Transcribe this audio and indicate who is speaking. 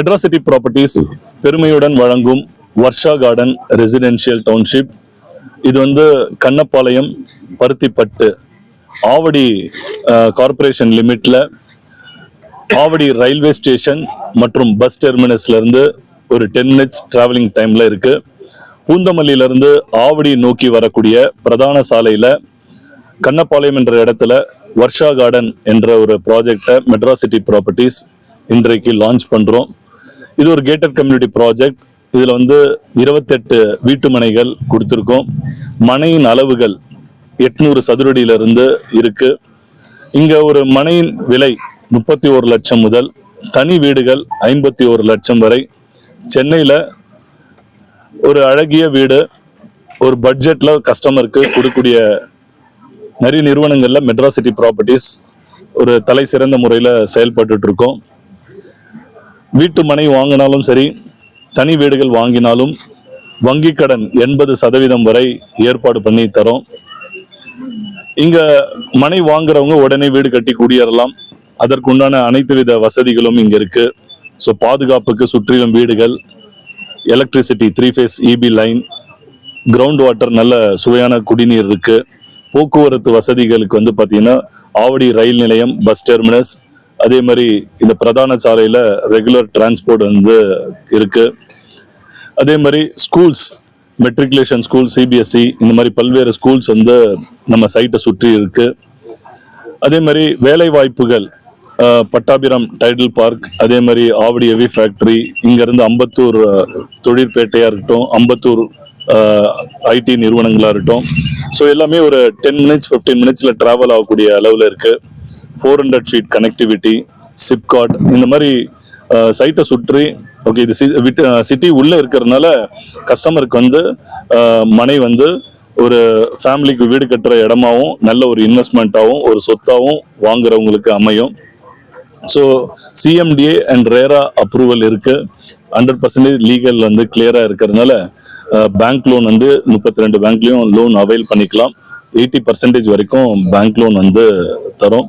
Speaker 1: Madras City properties பெருமையுடன் வழங்கும் Varsha garden residential township இது வந்து கண்ணப்பாளையம் பருத்திப்பட்டு ஆவடி கார்ப்பரேஷன் லிமிட்ல ஆவடி ரயில்வே ஸ்டேஷன் மற்றும் பஸ் டெர்மினஸ்ல இருந்து ஒரு டென் மினிட்ஸ் டிராவலிங் டைம்ல இருக்கு. பூந்தமல்லியிலிருந்து ஆவடி நோக்கி வரக்கூடிய பிரதான சாலையில கண்ணப்பாளையம் என்ற இடத்துல வர்ஷா கார்டன் என்ற ஒரு ப்ராஜெக்டை மெட்ராசிட்டி ப்ராப்பர்ட்டிஸ் இன்றைக்கு லான்ச் பண்றோம். இது ஒரு கேட்டட் கம்யூனிட்டி ப்ராஜெக்ட் இதில் வந்து இருபத்தெட்டு வீட்டு மனைகள் கொடுத்துருக்கோம். மனையின் அளவுகள் எட்நூறு சதுரடியிலிருந்து இருக்கு. இங்கே ஒரு மனையின் விலை முப்பத்தி ஒரு லட்சம் முதல் தனி வீடுகள் ஐம்பத்தி ஒரு லட்சம் வரை. சென்னையில் ஒரு அழகிய வீடு ஒரு பட்ஜெட்டில் கஸ்டமருக்கு கொடுக்கக்கூடிய நிறைய நிறுவனங்களில் மெட்ராசிட்டி ப்ராப்பர்ட்டிஸ் ஒரு தலை சிறந்த முறையில் செயல்பட்டு இருக்கோம். வீட்டு மனை வாங்கினாலும் சரி தனி வீடுகள் வாங்கினாலும் வங்கி கடன் எண்பது சதவீதம் வரை ஏற்பாடு பண்ணி தரோம். இங்க மனை வாங்குறவங்க உடனே வீடு கட்டி குடியேறலாம். அதற்குண்டான அனைத்து வித வசதிகளும் இங்க இருக்கு. ஸோ பாதுகாப்புக்கு சுற்றிலும் வீடுகள் electricity three phase EB line ground water நல்ல சுவையான குடிநீர் இருக்கு. போக்குவரத்து வசதிகளுக்கு வந்து பார்த்திங்கன்னா ஆவடி ரயில் நிலையம் பஸ் டெர்மினஸ் அதே மாதிரி இந்த பிரதான சாலையில் ரெகுலர் டிரான்ஸ்போர்ட் வந்து இருக்கு. அதே மாதிரி ஸ்கூல்ஸ் மெட்ரிகுலேஷன் ஸ்கூல் சிபிஎஸ்சி இந்த மாதிரி பல்வேறு ஸ்கூல்ஸ் வந்து நம்ம சைட்டை சுற்றி இருக்கு. அதே மாதிரி வேலை வாய்ப்புகள் பட்டாபிரம் டைடல் பார்க் அதே மாதிரி ஆவடி எவி ஃபேக்டரி இங்கேருந்து அம்பத்தூர் தொழிற்பேட்டையாக இருக்கட்டும் அம்பத்தூர் ஐடி நிறுவனங்களாக இருக்கட்டும். ஸோ எல்லாமே ஒரு டென் மினிட்ஸ் ஃபிஃப்டீன் மினிட்ஸில் ட்ராவல் ஆகக்கூடிய அளவில் இருக்குது four hundred feet connectivity SIPCOT இந்த மாதிரி சைட்டை சுற்றி ஓகே இது சிட்டி உள்ளே இருக்கிறதுனால கஸ்டமருக்கு வந்து மனை வந்து ஒரு ஃபேமிலிக்கு வீடு கட்டுற இடமாவும் நல்ல ஒரு இன்வெஸ்ட்மெண்ட்டாகவும் ஒரு சொத்தாகவும் வாங்குறவங்களுக்கு அமையும். So CMDA and RERA approval இருக்குது ஹண்ட்ரட் பர்சன்டேஜ் லீகல் வந்து கிளியராக இருக்கிறதுனால பேங்க் லோன் வந்து முப்பத்தி ரெண்டு பேங்க்லேயும் லோன் அவைல் பண்ணிக்கலாம். எயிட்டி பர்சன்டேஜ் வரைக்கும் பேங்க் லோன் வந்து தரும்.